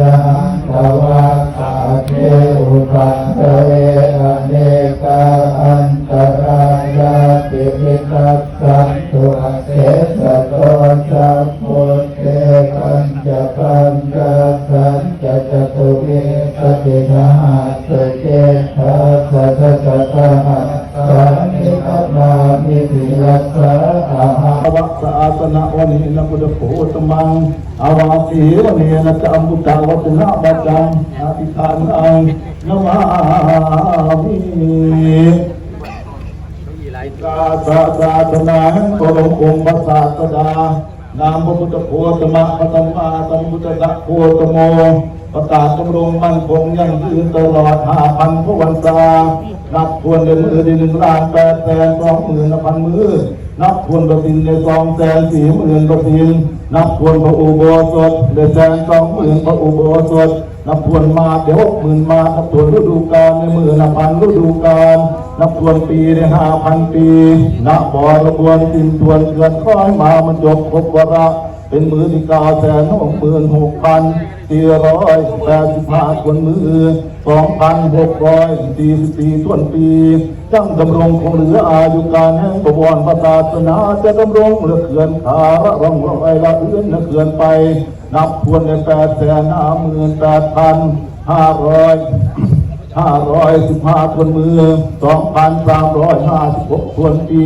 นะตะวะตาเกอุปันเต มุตตาวัตนะบัจจังอธิษฐานังนมามิกาสะสาธนาห่งพระองค์พระศาสดานามพระพุทธโคตมะพระธรรมาสัมพุทธะโคตโมประกาศจำรงมั่นคงยั่งยืนตลอดห้าพันพระวันตานับทวนในมือที่หนึ่งล้านแปดแสนสองหมื่นพันมือนับทวนประทินในสองแสนสี่หมื่นประทิน นับทวนพระอุโบสถในแสนสองหมื่นพระอุโบสถนับทวนมาเดี๋ยวหกหมื่นมานับทวนฤดูกาลในมือนับพันฤดูกาลนับทวนปีในห้าพันปีนับบ่อรบวนสินทวนเกิดค้อยมามันจบครบวาระเป็นมือที่กาแสนหกหมื่นหกพันสี่ร้อยแปดสิบห้าคนมือ สองพันหกร้อยสี่สิบสี่ส่วนปีจังดำรงคงเหลืออายุการแห่งประวรพระศาสนาจะดำรงเหลือเขื่อนขาระรองรอยละเอื้อนเหลือเขื่อนไป นับทวนในแปดแสนห้าหมื่นแปดพันห้าร้อยห้าร้อยสิบห้าคนมือสองพันสามร้อยห้าสิบหกคนปี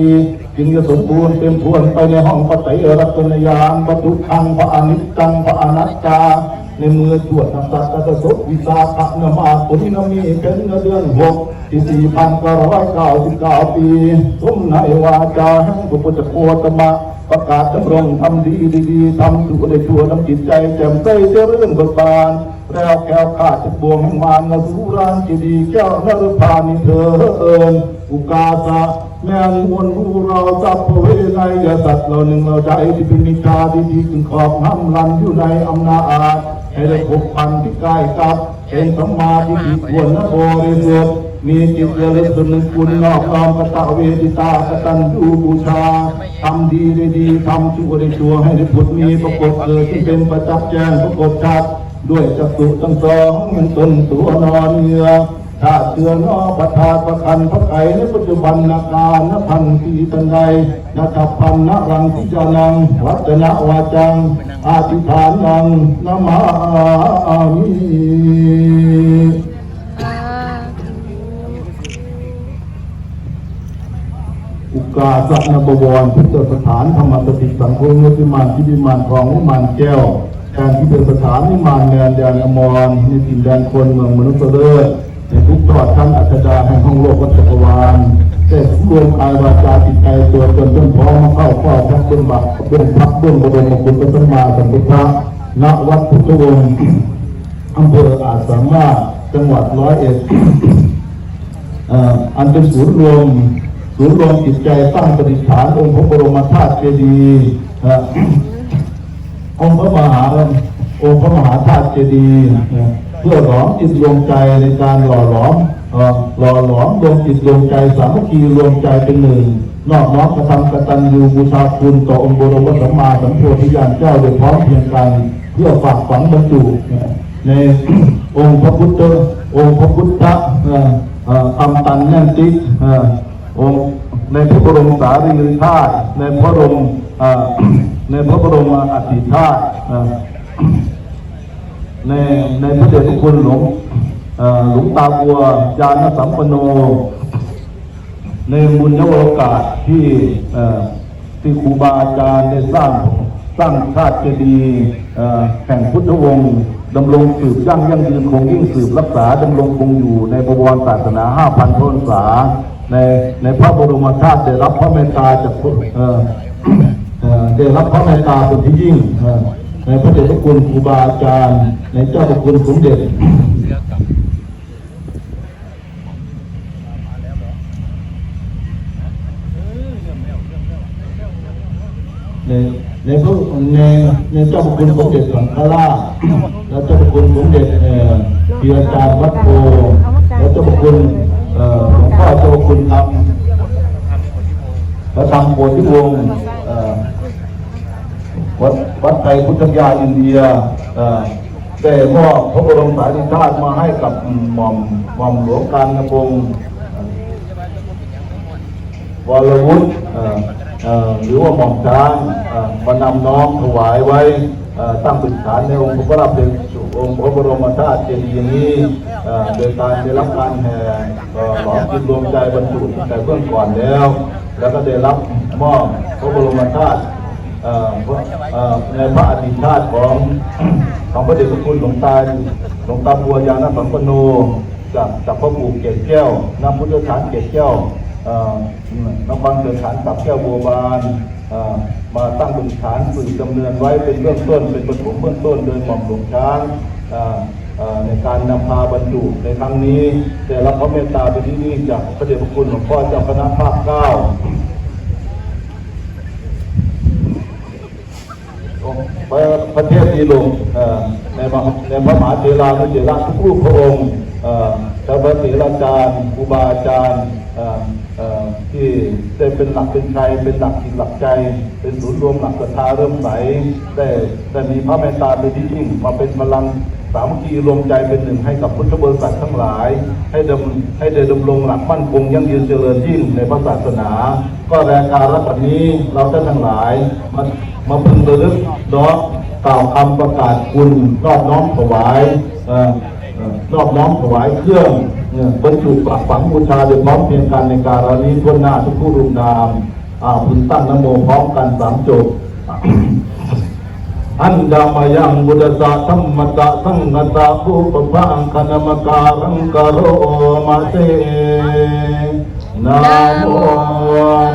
จึงจะสมบูรณ์เต็มทวนไปในห้องปฏิรัตนยานวัตถุขังพระอนิจจังพระอนัตตา ในเมื่อตรวจทำตว์กระสบวิสาขะนมาปุรินามีเป็นเดือนหกที่สี่พันเก้าร้อยเก้าสิบเก้าปีสมในวาจาแห่งพระพุทธโคตมะประกาศดำรงทำดีดีทำสู่ในชั่วทำจิตใจแจ่มใสเจริญเบิกบานแล้วแก้วขาดจากบ่วงแห่งมารนสุรานจิดีแก้วนรพานิเถินอุกาสะแม่นมวลผู้เราสัพเวไนยสัตว์เราหนึ่งเราใจที่เป็นนิทาดีดีจึงขอบน้ำลันอยู่ในอำนาจ ให้ได้พบพันที่ใกล้กับเป็นสัมมาทิฏฐิควรนะบริสุทธิ์มีจิตเยลึกสุนคุณนอบน้อมกตเวทิตากตันดูบูชาทำดีได้ดีทำชั่วได้ชั่วให้ได้ผลมีปรากฏเกิดที่เป็นประจักษ์แจ้งปรากฏชัดด้วยจักสุทั้งสองมันตนตัวนอนเงือาเตือนอประทาประคันพระไก่ในปัจจุบันนาการนพันธีตันใดนาทัพพันนรังทิจานัง วัจนะวาจัง อาธิฐานังนามามิอุกาสันบวรพุทธสถานธรรมสติสังคมนิมานที่วิมานทองวิมานแก้วการที่เป็นสถานนิมานแดนแดนอมรในถิ่นแดนคนเมืองมนุษย์เลิศ ในทุกตลอดทั้งอัจดาแห่งห้องโลกวัฏจักรวาลแต่รวมกายวาจาจิตใจตัวตนต้นพร้อมาเข้าเฝ้าพระเบื้องบักเบื้องพักเบื้องบรมคุณพระสัมมาสัมพุทธะณวัดพุทธวงศ์อำเภออาจสามารถจังหวัดร้อยเอ็ดอันเป็นศูนย์รวมศูนย์รวมจิตใจตั้งปฏิฐานองค์พระบรมธาตุเจดีย์องค์พระมหาองค์พระมหาธาตุเจดีย์ พื่อหลอมจิตรวมใจในการหล่อหลอมหล่อหลอมรวมจิตรวมใจสามัคคีรวมใจเป็นหนึ่งนอบน้อมกระทำกตัญญูบูชาคุณต่อองค์บรมสัมมาสัมโพธิญาณเจ้าโดยพร้อมเพียงกันเพื่อฝากฝังบรรจุในองค์พระพุทธองค์พระพุทธเอ่อเอ่อคำตันยันติองค์ในพระบรมสารีริกธาตุในพระบรมในพระบรมอธิธาตุ ในในพระเดชพระคุณหลวงหลวงตาบัวยานสัมปโน ในบุญยโอกาสที่ที่ครูบาอาจารย์ได้สร้างสร้างชาติเจดีย์แห่งพุทธวงศ์ดำรงสืบยั่งยั่งยืนคงยิ่งสืบรักษาดำรงคงอยู่ในบวรศาสนาห้าพันพรรษาในในพระบรมธาตุได้รับพระเมตตาจากพระได้รับพระเมตตาเป็นที่ยิ่ง ในพระเดชพระคุณครูบาอาจารย์ในเจ้าพระคุณสมเด็จในในพระในในเจ้าพระคุณสมเด็จสังฆราชและเจ้าพระคุณสมเด็จเอ่อเพียรจารย์วัดโพและเจ้าพระคุณเอ่อหลวงพ่อเจ้าพระคุณธรรมพระธรรมโพธิวงศ์เอ่อ วัดวัดไทยพุทธยาอินเดียได้มอบพระบรมสารีริกธาตุมาให้กับหม่อมหม่อมหลวงการกระพงศ์วรวุฒิหรือว่าหม่อมช้างมานำน้อมถวายไว้ตั้งเป็นฐานในองค์พระรับเป็นองค์พระบรมธาตุเจดีย์อย่างนี้โดยการได้รับการแห่เอ่อหลอมจิตรวมใจบรรจุแต่เบื้องก่อนแล้ว แล้วก็ได้รับมอบพระบรมธาตุ ในพระอดีตชาติของของพระเดชพระคุณหลวงตาหลวงตาบัวยาณสัมปันโนจากจากพ่อปู่เกศแก้วนำพุทธฐานเกศแก้วนำบังเกิดฐานกับแก้วบัวบานมาตั้งเป็นฐานสื่อดำเนินไว้เป็นเบื้องต้นเป็นปฐมเบื้องต้นโดยหม่อมหลวงช้างในการนำพาบรรจุในครั้งนี้ได้รับพระเมตตาเป็นที่นี่จากพระเดชพระคุณหลวงพ่อเจ้าคณะภาคเก้า ประเทศดีลงในมหาในพระมหาเถรานุเถระทุกรูปพระองค์เอ่อเจ้าพระเถราจารย์อุบาอาจารย์ที่ได้เป็นหลักเป็นใจเป็นหลักจิตหลักใจ เป็นศูนย์รวมหลักศรัทธาเริ่มใสได้ได้มีพระเมตตาเป็นที่ยิ่งมาเป็นพลัง สามัคคีรวมใจเป็นหนึ่งให้กับพุทธบริษัททั้งหลาย ให้ดำให้ได้ดำรงหลักมั่นคงยั่งยืนเจริญยิ่งในพระศาสนา ก็แรงการรับวันนี้เราท่านทั้งหลายมามาพึงระลึกน้อมกล่าวคำประกาศคุณรอบน้อมถวายเอ่อเอ่อรอบน้อมถวายเครื่องบรรจุปรักฝังบูชาโดยพร้อมเพียงกันในการนี้ทั่วหน้าทุกผู้รุมนามอ่าพึงตั้งนโมพร้อมกันสามจบ อันดามายังบุตสะธรรมตะสังกตะภูปพังคณมการังกโรมาเตนะโม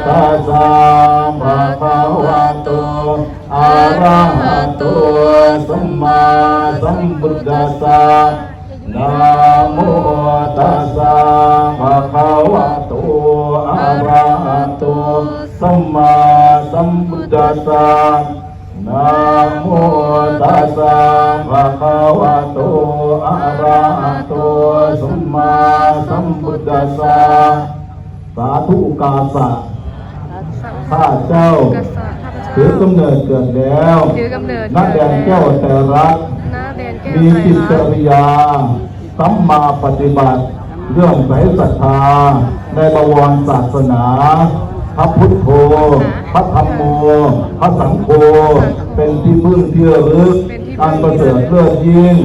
ตัสสะภะคะวะโตอะระหะโตสัมมาสัมพุทธัสสะนะโมตัสสะภะคะวะโตอะระหะโตสัมมาสัมพุทธัสสะ นะโมตัสสะภะคะวะโตอะระหะโตสัมมาสัมพุทธัสสะสาธุกาสะข้าเจ้าถือกำเนิดเกิดแล้วถือกำเนิดนักแดนแก้วแต่รักมีจิตจริยาสัมมาปฏิบัติ เรื่องใสศรัทธาในบวรศาสนา ระพุทโธพระธรรมโมพระสังโฆเป็นที่พึ่งที่ระลึกอันประเสริฐเลิศยิ่ง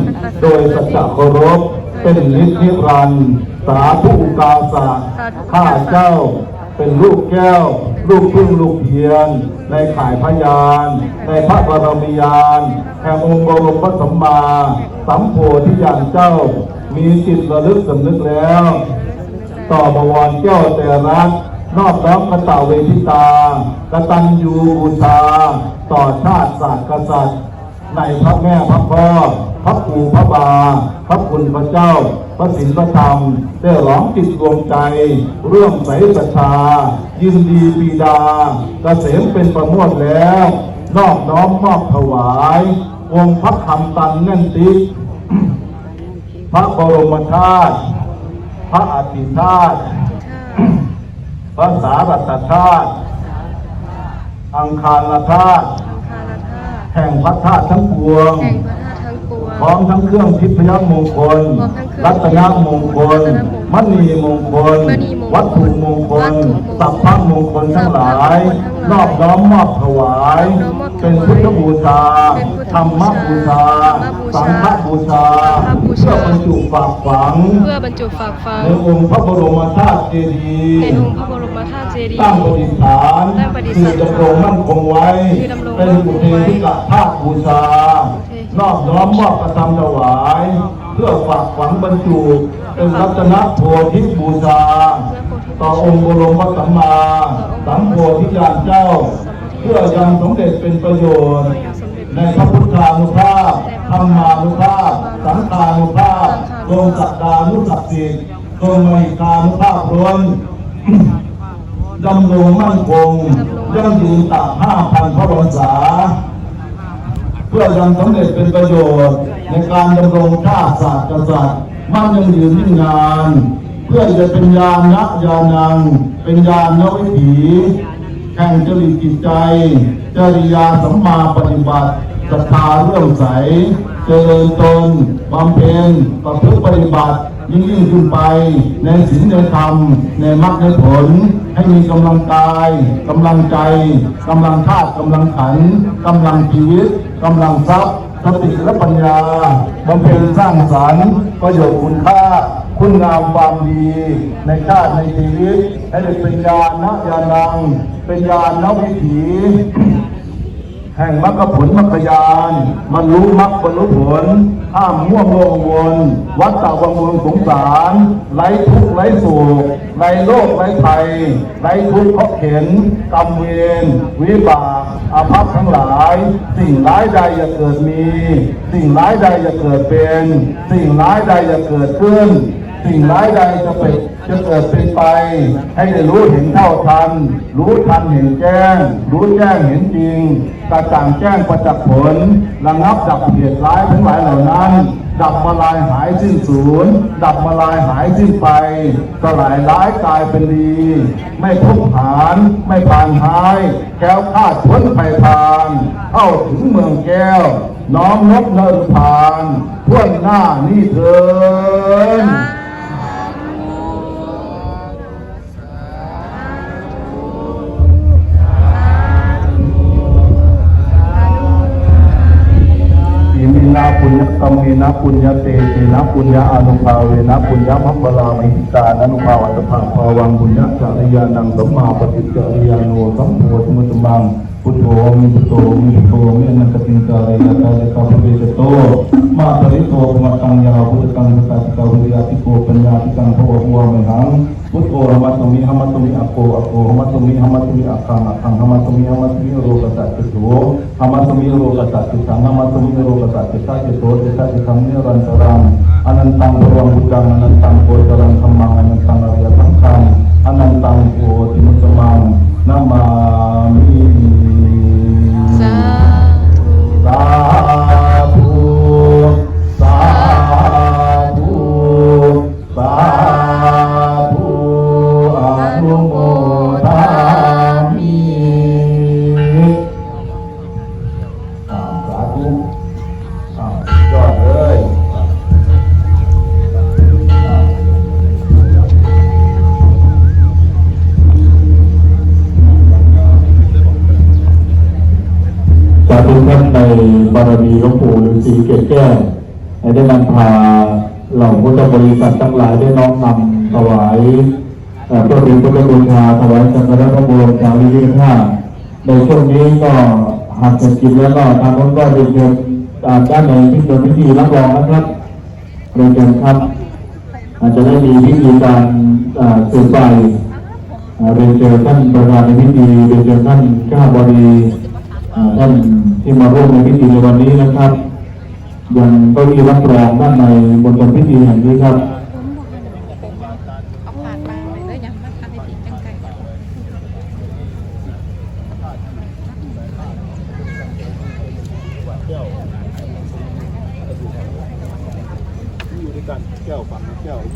โดยสัจจะเคารพเป็นนิจนิรันสาธุกาสะข้าเจ้า เป็นลูกแก้ว ลูกพึ่งลูกเพียน ในข่ายพยาน ในพระบารมียานแห่งองค์บรมพระสัมมาสัมโพธิญาณเจ้า มีจิตระลึกสำนึกแล้ว ต่อบวรแก้วแต่รัก นอบน้อมกตเวทิตากตัญญูบูชาต่อชาติศาสตร์กษัตริย์ ในพระแม่พระพ่อพระปู่พระบา พระคุณพระเจ้า พระศีลพระธรรมได้ร้องจิตรวมใจ เรื่องใสศรัทธายินดีปีดา เกษมเป็นประโมทแล้ว นอบน้อมมอบถวายวงพระคำตันแน่นติพระบรมธาตุพระอธิธาตุ พระสารัตธาตุอังคารธาตุอังคารธาตุแห่งพระธาตุทั้งปวงแห่งพระธาตุทั้งปวง พร้อมทั้งเครื่องทิพยมงคลพร้อมทั้งเครื่องรัตนมงคลรัตนมงคลมณีมงคลมณีมงคล วัตถุมงควัลตถุมงคลสัพพมงคลทั้งหลายนอบน้อมมอบถวายนอบน้อมมอบถวาย เป็นพุทธบูชาเป็นพุทธธรรมบูชาธรสัรงมฆบูชาบูชา สังฆบูชา เพื่อบรรจุฝากฝัง เพื่อบรรจุฝากฝัง ในองค์พระบรมธาตุเจดีย์ในองค์พระบรมธาตุเจดีย์ตั้งประดิษฐานตั้งประดิษฐานคือดำรงมั่นคงไว้คือดำรงเป็นอุเทนิกะธาตุบูชานอบน้อมมอบกระทำถวาย เพื่อฝากฝังบรรจุเป็นรัตนโพธิบูชา ต่อองค์บรมสัมมาสัมโพธิญาณเจ้า เพื่อยังสมเด็จเป็นประโยชน์ ในพระพุทธานุภาพธรรมานุภาพ สังฆานุภาพโลกัตตานุสักดิ์สิทธิ์โลมิกานุภาพล้นดำรงมั่นคงยั่งยืนตากห้าพันพระวรรษา เพื่อยังสำเร็จเป็นประโยชน์ ในการดำรงชาติศาสตร์กษัตริย์มั่นยังยืนยิ่งนาน เพื่อจะเป็นยานะยานัง เป็นยานวิถีแห่งจริตจิตใจ จริยาสัมมาปฏิบัติศรัทธาเรื่องใส เจริญตนบำเพ็ญประพฤติปฏิบัติยิ่งยิ่งขึ้นไปในศีลในธรรม ในมรรคในผล ให้มีกำลังกายกำลังใจกำลังธาตุกำลังขันกำลังชีวิตกำลังทรัพย์สติและปัญญาบำเพ็ญสร้างสรรค์ประโยชน์คุณค่า คุณงามความดีในชาติในชีวิตให้ได้เป็นญาณญาณัง เป็นญาณวิถี แห่งมรรคผลมรรคยานบรรลุมรรคบรรลุผลห้ามม่วงโลงวนวัดตาวังวลสงสารไร้ทุกข์ไร้โศกไร้โรคไร้ภัยไร้ทุกข์เพราะเข็นกรรมเวรวิบากอาภัพทั้งหลาย สิ่งร้ายใดอย่าเกิดมี สิ่งร้ายใดอย่าเกิดเป็น สิ่งร้ายใดอย่าเกิดขึ้น สิ่งร้ายใดจะเป็นจะเกิดเป็นไป ให้ได้รู้เห็นเท่าทัน รู้ทันเห็นแจ้ง รู้แจ้งเห็นจริงกระจ่างแจ้งประจักษ์ผลระงับดับเหตุร้ายทั้งหลายเหล่านั้น ดับมาลายหายสิ้นสูญดับมาลายหายสิ้นไปสลายร้ายกลายเป็นดี ไม่ทุกข์หาน ไม่ผ่านหาย แก้วคลาดพ้นภัยพานเข้าถึงเมืองแก้ว น้อมนบเนินผ่านท่วนหน้านี่เถิน ยุตเมนาปุญญเตเตนะปุญญาอนุภาเวนะปุญญมัมบลามิตานันุภาวัตถะภาวังปุญญจริยานังสัมมาปฏิจริยานุสัมโพธิมุตมังพุทโธมิพุทโธมิพุทโธมิอนันตติงกาเรยะตาเยกาภเวชโตมาปริโตมาตังยาพุทธังพุทธาติกาวิริยติโกปัญญาติกังโพหัวมิหังพุทโธหมัตตมิหมัตตมิอโกอโกหมัตตมิหมัตตมิอัคคัง อัคคังหมัตตมิหมัตตมิโรกัสสะจิโสหมัตตมิโรกัสสะจิสังหมัตตมิโรกัสสะจิตาจิโสจิตาจิสังนิรันตรัง เอ่อเป็นพุทธบูชาถวายสังฆราชพระบรมจารีริกธาตุในช่วงนี้ก็หากจะกินแล้วก็ทางนู้นก็เรียนเชิญด้านในที่เป็นพิธีรับรองนะครับเรียนเชิญครับ อาจจะได้มีพิธีการสืบไปเรียนเชิญท่านประธานในพิธีเรียนเชิญท่านข้าบดีท่านที่มาร่วมในพิธีในวันนี้นะครับ ยังก็มีรับรองด้านในบนพิธีแห่งนี้ครับ เอาผ่านมาเลยแล้วยังมาทำให้ผิดจังไก่ อยู่ด้วยกันแก้วฝั่งแก้วฝั่งเนี่ย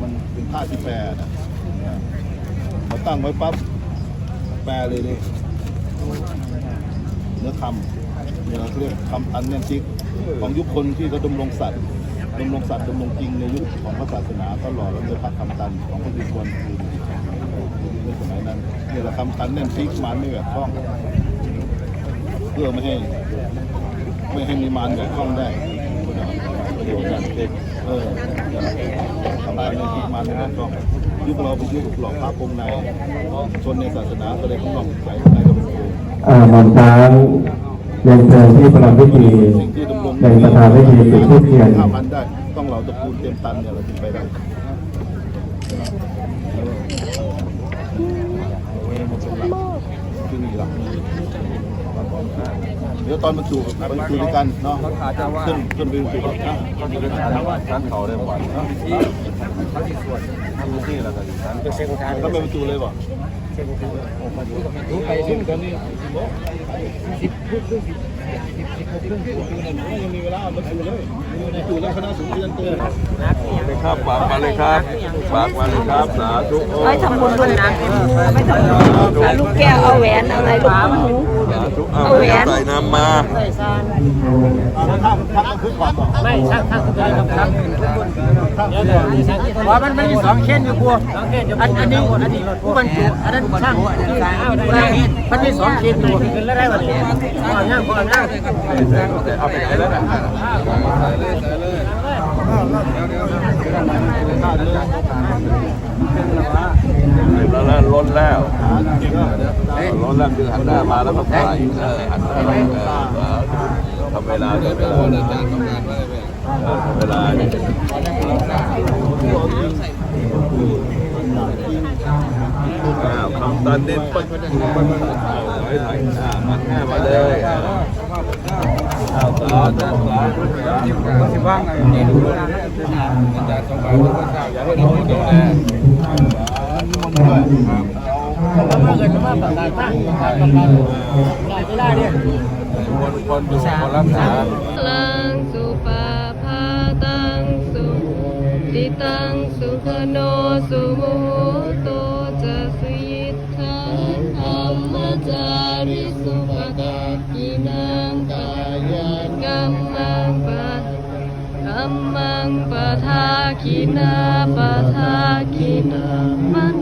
มันเป็นท่าที่แปรนะเนี่ยพอตั้งไว้ปั๊บแปรเลยนี่เนื้อคำเนี่ยเราเรียกคำอันเนี่ยจิกของยุคคนที่เขาดำรงสัตว์ดำรงสัตว์ดำรงจริงในยุคของพระศาสนาก็หล่อแล้วเนื้อพระคำตันของพระยุควนคือในสมัยนั้นเนี่ยแหละคำตันเนี่ยจิกมันไม่แบบคล่องเพื่อไม่ให้ไม่ให้มีมารแบบคล่องได้เดี๋ยวกันเด็กเออ ทำลายในที่มารแบบคล่องยุคเราเป็นยุคหลอกพระปงในชนในศาสนาก็เลยต้องลอกใส่ในก็เป็นโกงอ่าหมอนช้างเรียนเชิญที่ประพิธีในประธานพิธีจุดทูปเทียนห้าพันได้ต้องเราตะกูลเต็มตันเนี่ยเราถึงไปได้ที่นี่หลัก เดี๋ยวตอนบรรจุบรรจุด้วยกันเนาะขึ้นขึ้นไปบรรจุนะชั้นเขาได้บ่อยทั้งที่ทั้งที่ส่วนทั้งที่แล้วก็ชั้นแล้วไปบรรจุเลยบ่รู้ไปซึ่งตอนนี้ ยังมีเวลาเลยครับฝากมาเลยครับฝากมาเลยครับสาธุไว้ทำบุญด้วยนะไม่ทำบุญเอาลูกแก้วเอาแหวนเอาอะไรลูกหูสาธุเอาใส่น้ำมาว่ซานไมันมันมีสองเช่นอยู่ครูอันอันนี้อันนี้ผู้บรรจุอันนั้นช่างมันมีสองเช่นอยู่ขึ้นแล้วได้วันนี้ก่อนย่างก่อนย่างเอาไปไหนแล้วนะแล้วแล้วล้นแล้วล้นแล้วคือหันหน้ามาแล้วก็ถ่ายหันหน้ามาเออทำเวลาเดินเวลาเดินทำงานเวลาอ้าวคำตันนิดปึ๊กไว้ถ่ายหน้ามันหน้ามาเลย อ้าวต่อต่อต่อที่ว่างไงนี่ดูนะอาจารย์สบายทุกคนอยากให้เราดูแลคนคนอยู่คนรักษาลังสุปาพาตังสุติตังสุขโนสุโม ปะทาคินาปะทาคินา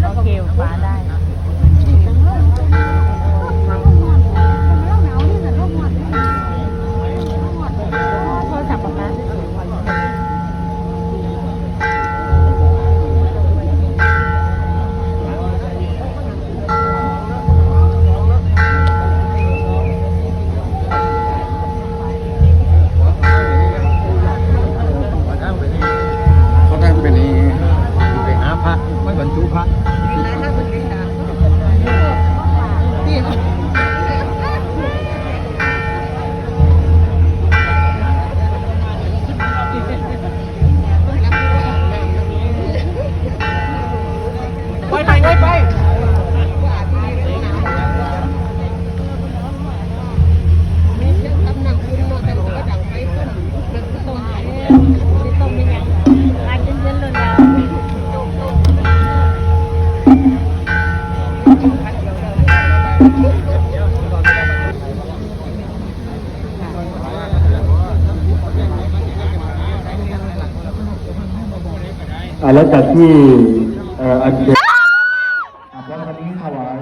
เราเกลฟ้าได้ อ่าแล้วจากที่เอ่ออันเชิญอ่าแล้ววันนี้ถวาย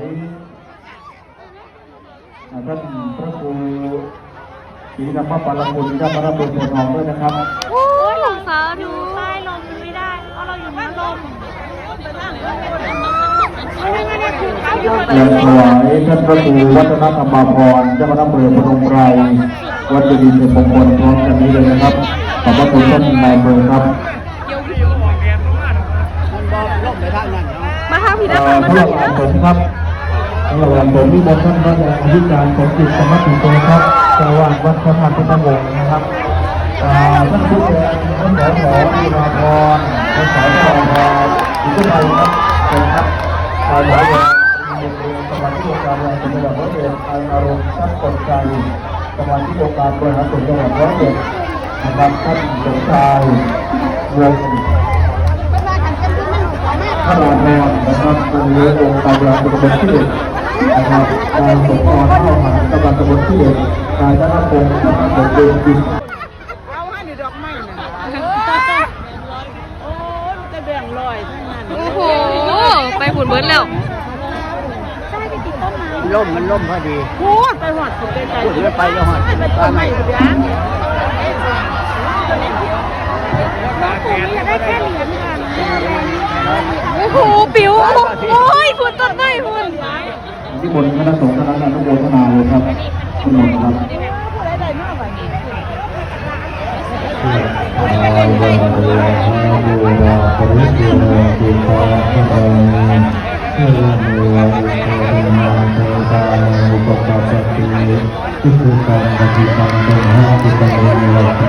อ่าท่านพระครูศรีธรรมปารคุณเจ้าพระพุทธทองด้วยนะครับโอ้ยลงสาธุใต้ลมไม่ได้เพราะเราอยู่ในลมและถวายท่านพระครูวัฒนธรรมาพรเจ้าคณะอำเภอพนมไพรวัดเจดีย์เป็นมงคลพร้อมกันนี้เลยนะครับขอบพระคุณท่านนายอำเภอครับ มาทางพี่เอ่นะอคะสำหรับอาสมครับสำหรับอาสมที่บนท่านพระอธิการสมจิตสมัติโตครับเจ้าวาดวัดพระธาตุพุทธวงศ์นะครับอ่าท่านผู้แทนท่านหมอหมอวีราพรท่านสายทองพรทุกท่านครับเชิญครับอาสาฬหโรงเรียสมาชิกองค์การบริหารส่วนจังหวัดร้อยเอ็ดไออารมณ์ทรัพย์กดใจสมาชิกองค์การบริหารส่วนจังหวัดร้อยเอ็ดนะครับท่านสมชายวง พระราชานะครับตรงนี้องค์การยาตะบนที่เด็กนะครับการปกครองเข้าหาตะบนตะบนที่เด็กการธนพงศ์นะครับเด็กเดินดินเอาให้ในดอกไม้น่ะโอ้ยมันจะแบ่งลอยทั้งนั้นโอ้โห ไปผุนเบิร์ดแล้วล่มมันล่มพอดีพูดไปหอดสุดใจพูดแล้วไปก็หอดไปต้นไม้อยู่ยัง โอ้โหปิวโอ้ยผุนต้นไม้ผุนที่บนคณะสงฆ์คณะอนุโมทนาเลยครับทั้งหมดครับอายวะเ Tukukan bagi Bandung Hati Bandung Nilai